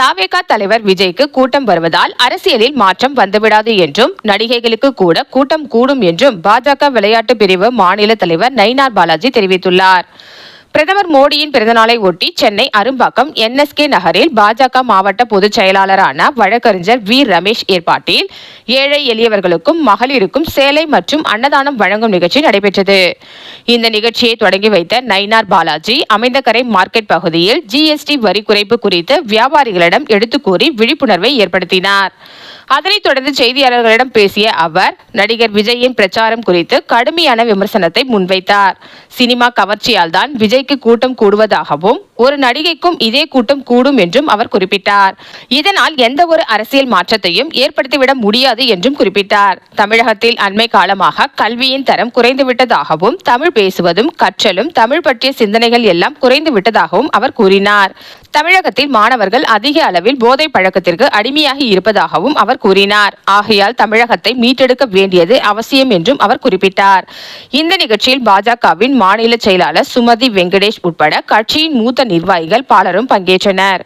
தாவேகா தலைவர் விஜய்க்கு கூட்டம் வருவதால் அரசியலில் மாற்றம் வந்துவிடாது என்றும் நடிகைகளுக்கு கூட கூட்டம் கூடும் என்றும் பாஜக விளையாட்டு பிரிவு மாநில தலைவர் நயினார் பாலாஜி தெரிவித்துள்ளார். பிரதமர் மோடியின் பிறந்தநாளை ஒட்டி சென்னை அரும்பாக்கம் என்எஸ்கே நகரில் பாஜக மாவட்ட பொதுச் செயலாளரான வழக்கறிஞர் வி ரமேஷ் ஏற்பாட்டில் ஏழை எளியவர்களுக்கும் மகளிருக்கும் சேலை மற்றும் அன்னதானம் வழங்கும் நிகழ்ச்சி நடைபெற்றது. இந்த நிகழ்ச்சியை தொடங்கி வைத்த நயினார் பாலாஜி அமைந்தகரை மார்க்கெட் பகுதியில் ஜிஎஸ்டி வரி குறைப்பு குறித்து வியாபாரிகளிடம் எடுத்து கூறி விழிப்புணர்வை ஏற்படுத்தினார். அதனைத் தொடர்ந்து செய்தியாளர்களிடம் பேசிய அவர் நடிகர் விஜயின் பிரச்சாரம் குறித்து கடுமையான விமர்சனத்தை முன்வைத்தார். சினிமா கவர்ச்சியால் தான் விஜய் விஜய்க்கு கூட்டம் கூடுவதாகவும் ஒரு நடிகைக்கும் இதே கூட்டம் கூடும் என்றும் அவர் குறிப்பிட்டார். இதனால் எந்த ஒரு அரசியல் மாற்றத்தையும் ஏற்படுத்திவிட முடியாது என்றும் குறிப்பிட்டார். தமிழகத்தில் அண்மை காலமாக கல்வியின் தரம் குறைந்துவிட்டதாகவும் தமிழ் பேசுவதும் கற்றலும் தமிழ் பற்றிய சிந்தனைகள் எல்லாம் குறைந்து விட்டதாகவும் அவர் கூறினார். தமிழகத்தில் மாணவர்கள் அதிக அளவில் போதை பழக்கத்திற்கு அடிமையாகி இருப்பதாகவும் அவர் கூறினார். ஆகையால் தமிழகத்தை மீட்டெடுக்க வேண்டியது அவசியம் என்றும் அவர் குறிப்பிட்டார். இந்த நிகழ்ச்சியில் பாஜகவின் மாநில செயலாளர் சுமதி வெங்கடேஷ் உட்பட கட்சியின் மூத்த நிர்வாகிகள் பலரும் பங்கேற்றனர்.